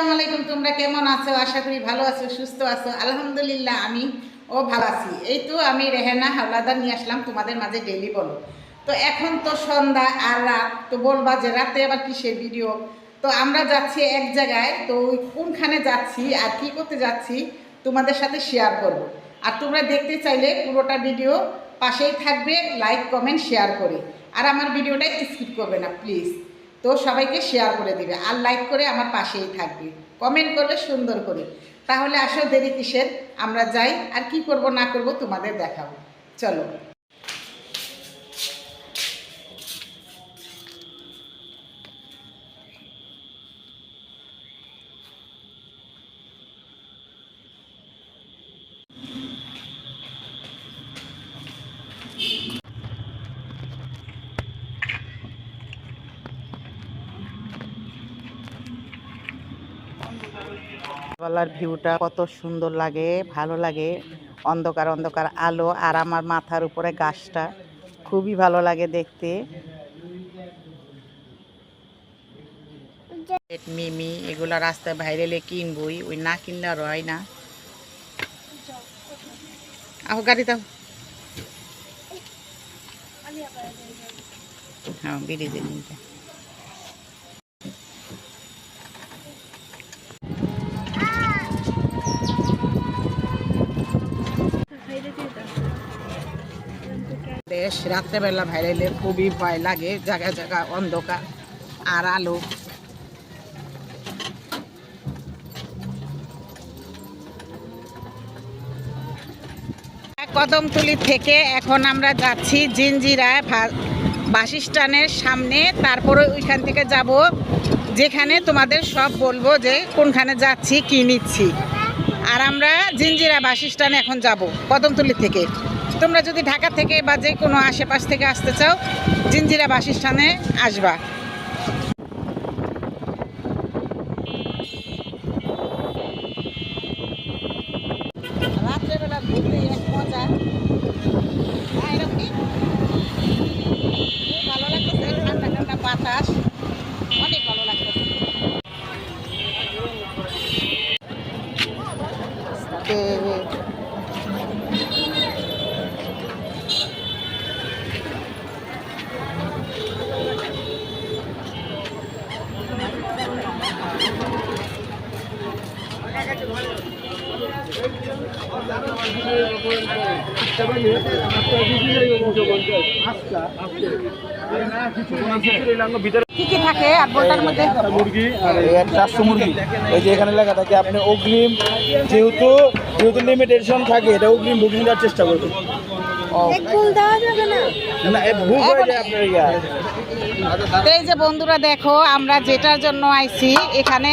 আসসালামু আলাইকুম, তোমরা কেমন আছো? আশা করি ভালো আছো, সুস্থ আছো। আলহামদুলিল্লাহ, আমি ও ভালো আছি। এই তো আমি রেহেনা হাওলাদার, নিয়ে আসলাম তোমাদের মাঝে ডেলি বলো। তো এখন তো সন্ধ্যা আর রাত, তো বলবা যে রাতে আবার কিসের ভিডিও তো আমরা যাচ্ছি এক জায়গায়, তো ওই কোনখানে যাচ্ছি আর কি করতে যাচ্ছি তোমাদের সাথে শেয়ার করব। আর তোমরা দেখতে চাইলে পুরোটা ভিডিও পাশেই থাকবে লাইক কমেন্ট শেয়ার করে। আর আমার ভিডিওটা স্কিপ করবে না প্লিজ তো সবাইকে শেয়ার করে দিবে আর লাইক করে আমার পাশেই থাকবে। কমেন্ট করলে সুন্দর করে। তাহলে আসো দেরি কিসের? আমরা যাই, আর কি করব না করব তোমাদের দেখাবো। চলো। বেলার ভিউটা কত সুন্দর লাগে, ভালো লাগে। অন্ধকার অন্ধকার আলো আর আমার মাথার উপরে গাছটা। খুবই ভালো লাগে দেখতে। মিমি এগুলা রাস্তায় ভাইরেলে কিনবই, ওই না কিনলে আর হয় না। গাড়ি দাও। হ্যাঁ ব্রিজে নিয়ে দেশ, রাত্রেবেলা ভাইরাইলে খুবই ভয় লাগে, জায়গা জায়গা অন্ধকার আর আলো। কদমতলি থেকে এখন আমরা যাচ্ছি জিঞ্জিরায় বাসস্ট্যান্ডের সামনে। তারপরে ওইখান থেকে যাব, যেখানে তোমাদের সব বলব যে কোনখানে যাচ্ছি, কি নিচ্ছি। আর আমরা জিঞ্জিরা বাসস্ট্যান্ডে এখন যাব, কদমতলি থেকে। তোমরা যদি ঢাকা থেকে বা যে কোনো আশেপাশ থেকে আসতে চাও জিঞ্জিরা বাসস্ট্যান্ডে আসবা। রাত্রেবেলা কি কি থাকে আর বলটার মধ্যে? মুরগি আর চারশো মুরগি। এই যে এখানে লেখা থাকে আপনি অগ্রিম যেহেতু যেহেতু লিমিটেশন থাকে এটা অগ্রিম বুকিং দেওয়ার চেষ্টা করবেন। না। ভুল হয়ে যায় আপনার ইয়া। তো এই যে বন্ধুরা দেখো আমরা যেটার জন্য আইছি এখানে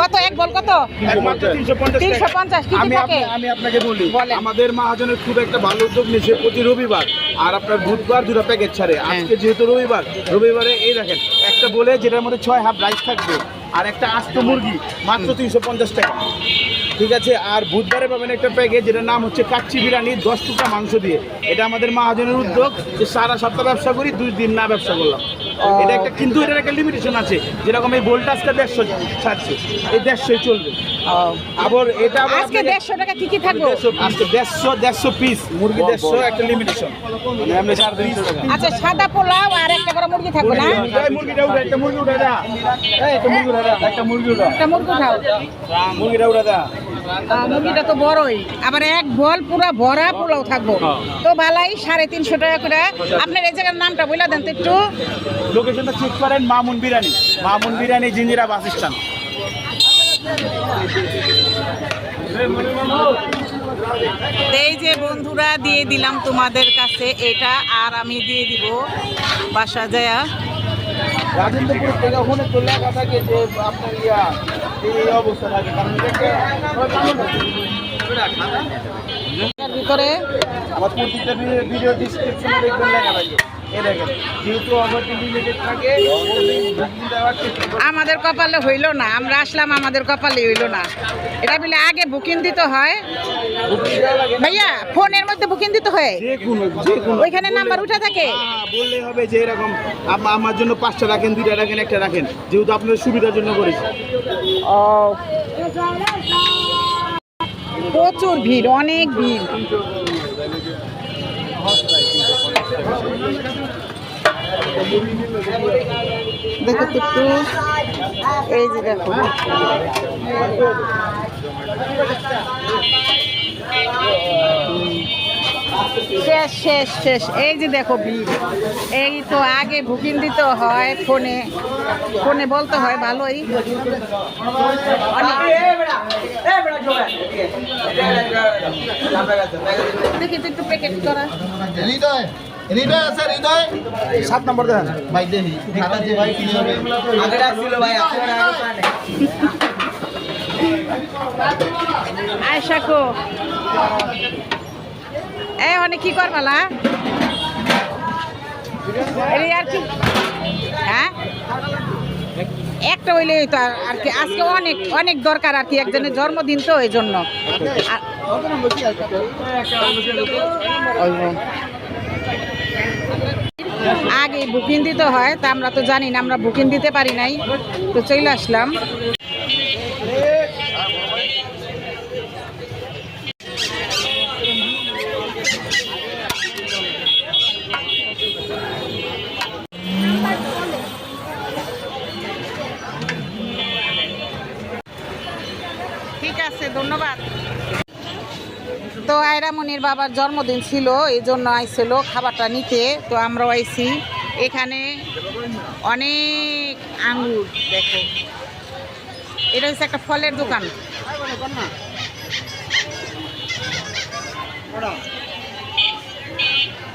কত? এক বল কত? তিনশো পঞ্চাশ তিনশো পঞ্চাশ কি কি আমি আমি আপনাকে বলি আমাদের মহাজনের খুব একটা ভালো উদ্যোগ নিয়েছে প্রতি রবিবার আর আপনার বুধবার দুটো প্যাকেট ছাড়ে। হ্যাঁ। আজকে যেহেতু রবিবার রবিবারে এই দেখেন একটা বলে যেটার মধ্যে ছয় হাফ রাইস থাকবে আর একটা আস্ত মুরগি মাত্র তিনশো পঞ্চাশ টাকা। ঠিক আছে, আর বুধবারে পাবেন একটা প্যাকেজ যেটার নাম হচ্ছে কাচ্চি বিরিয়ানি, দশ টুকরা মাংস দিয়ে। এটা আমাদের মহাজনের উদ্যোগ যে সারা সপ্তাহ ব্যবসা করি, দুই দিন না ব্যবসা করলাম। এটা একটা কিন্তু এটার একটা লিমিটেশন আছে। যেরকম এই বোল্টাসটা দেড়শো ছাড়ছে এই দেড়শোই চলবে। আবার এটা আজকে দেড়শো টাকা কি কি থাকবে? দেড়শো আজকে দেড়শো দেড়শো পিস মুরগি দেড়শো একটা লিমিটেশন মানে আপনি তিনশো টাকা। আচ্ছা সাদা পোলাও আর একটা করে মুরগি থাকবে না? এই মুরগিটা উঠা একটা মুরগি উঠা দা। এই একটা মুরগি উঠা দা একটা মুরগি উঠা একটা মুরগি খাও মুরগিটা উঠা দা। মুরগিটা তো বড়ই। আবার এক বল পুরো ভরা পোলাও থাকব। তো বালাই সাড়ে তিনশো টাকা করে। আপনার এই জায়গার নামটা বলে দেন তো একটু। লোকেশনটা চেক করেন Mamun biryani. Mamun biryani Jinjira bus stand. এই যে বন্ধুরা দিয়ে দিলাম তোমাদের কাছে এটা আর আমি দিয়ে দিব বাসা যায়া। রাজেন্দ্রপুর থেকে ওখানে তো লেখা থাকে যে আপনার ইয়া এই অবস্থা থাকে কারণ ভিতরে আমার ভিডিও ডিসক্রিপশনে দেখবেন লেখা থাকে। দেখেন যেহেতু লিমিটেড থাকে। আমাদের কপালে হইল না আমরা আসলাম আমাদের কপালে হইল না। এটা বলে আগে বুকিং দিতে হয়। ভাইয়া ফোনের মধ্যে বুকিং দিতে হয়? ওইখানে নাম্বার উঠে থাকে? হ্যাঁ, বললে হবে যে এরকম আমার জন্য পাঁচটা রাখেন দুইটা রাখেন একটা রাখেন যেহেতু আপনার সুবিধার জন্য করেছি। ও। প্রচুর ভিড় অনেক ভিড়। দেখো একটু। এই যে দেখো। শেষ শেষ শেষ। এই যে দেখো ভিড়। এই তো আগে বুকিং দিতে হয় ফোনে। ফোনে বলতে হয় ভালোই। দেখি তো একটু প্যাকেট করা। হৃদয় আছে হৃদয়? সাত নম্বর দেন। ভাই দেখি খারাপ যে ভাই কি হবে আয়সা কো এই অনেক কি করবালা আর কি? হ্যাঁ? একটা হইলে তো আর- কি। আজকে অনেক অনেক দরকার আর কি একজনের জন্মদিন তো এই জন্য। আগে বুকিং দিতে হয়, তা আমরা তো জানি না, আমরা বুকিং দিতে পারি নাই। তো চলে আসলাম। ঠিক আছে, ধন্যবাদ। তো আয়রামনির বাবার জন্মদিন ছিল, এই জন্য আইছিল খাবারটা নিতে। তো আমরাও আইছি। এখানে অনেক আঙ্গুর, দেখো। এটা হচ্ছে একটা ফলের দোকান।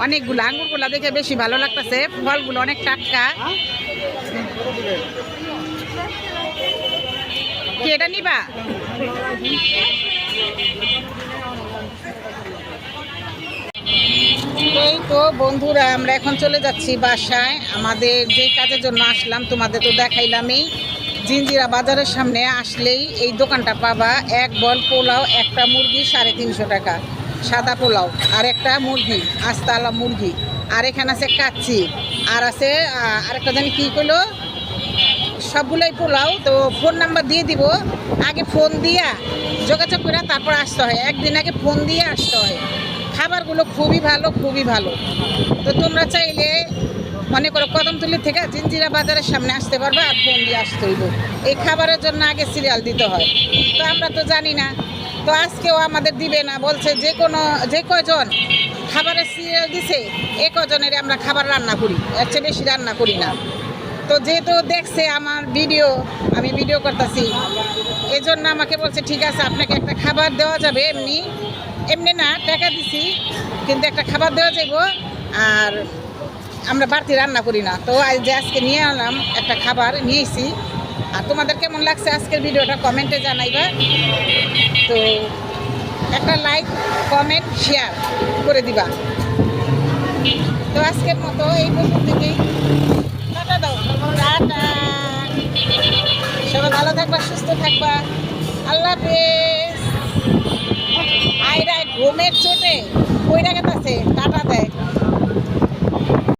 অনেকগুলো আঙ্গুরগুলো দেখে বেশি ভালো লাগতেছে। ফলগুলো অনেক টাটকা। কি এটা নিবা? এই তো বন্ধুরা, আমরা এখন চলে যাচ্ছি বাসায়। আমাদের যে কাজের জন্য আসলাম, তোমাদের তো দেখাইলামই। জিঞ্জিরা বাজারের সামনে আসলেই এই দোকানটা পাবা। এক বল পোলাও, একটা মুরগি, সাড়ে তিনশো টাকা। সাদা পোলাও, আর একটা মুরগি, আস্তালা মুরগি। আর এখানে আছে কাচ্চি। আর আছে আরেকটা জানি কী করল সবগুলোই পোলাও, তো ফোন নাম্বার দিয়ে দিব। আগে ফোন দিয়া যোগাযোগ করে তারপর আসতে হয়। একদিন আগে ফোন দিয়ে আসতে হয়। খাবারগুলো খুবই ভালো খুবই ভালো। তো তোমরা চাইলে মনে করো কদমতলি থেকে জিঞ্জিরা বাজারের সামনে আসতে পারবে আর ফোন দিয়ে আসতে হইব। এই খাবারের জন্য আগে সিরিয়াল দিতে হয়। তো আমরা তো জানি না। তো আজকেও আমাদের দিবে না। বলছে যে কোনো, যে কজন খাবারের সিরিয়াল দিছে, এ কজনের আমরা খাবার রান্না করি। এর চেয়ে বেশি রান্না করি না। তো যেহেতু দেখছে আমার ভিডিও, আমি ভিডিও করতেছি এই জন্য আমাকে বলছে, ঠিক আছে, আপনাকে একটা খাবার দেওয়া যাবে এমনি। এমনি না, টাকা দিছি, কিন্তু একটা খাবার দেওয়া যাইব, আর আমরা বাড়তি রান্না করি না। তো আজ যে আজকে নিয়ে আনলাম, একটা খাবার নিয়েছি আর তোমাদের কেমন লাগছে আজকের ভিডিওটা কমেন্টে জানাইবা। তো একটা লাইক, কমেন্ট, শেয়ার করে দিবা। তো আজকের মতো এই পর্যন্তই। টাটা দাও সবাই ভালো থাকবা সুস্থ থাকবা। আল্লাহ হাফেজ। আইরা ঘুমের চোটে কইরা গেছে টাটা দেয়।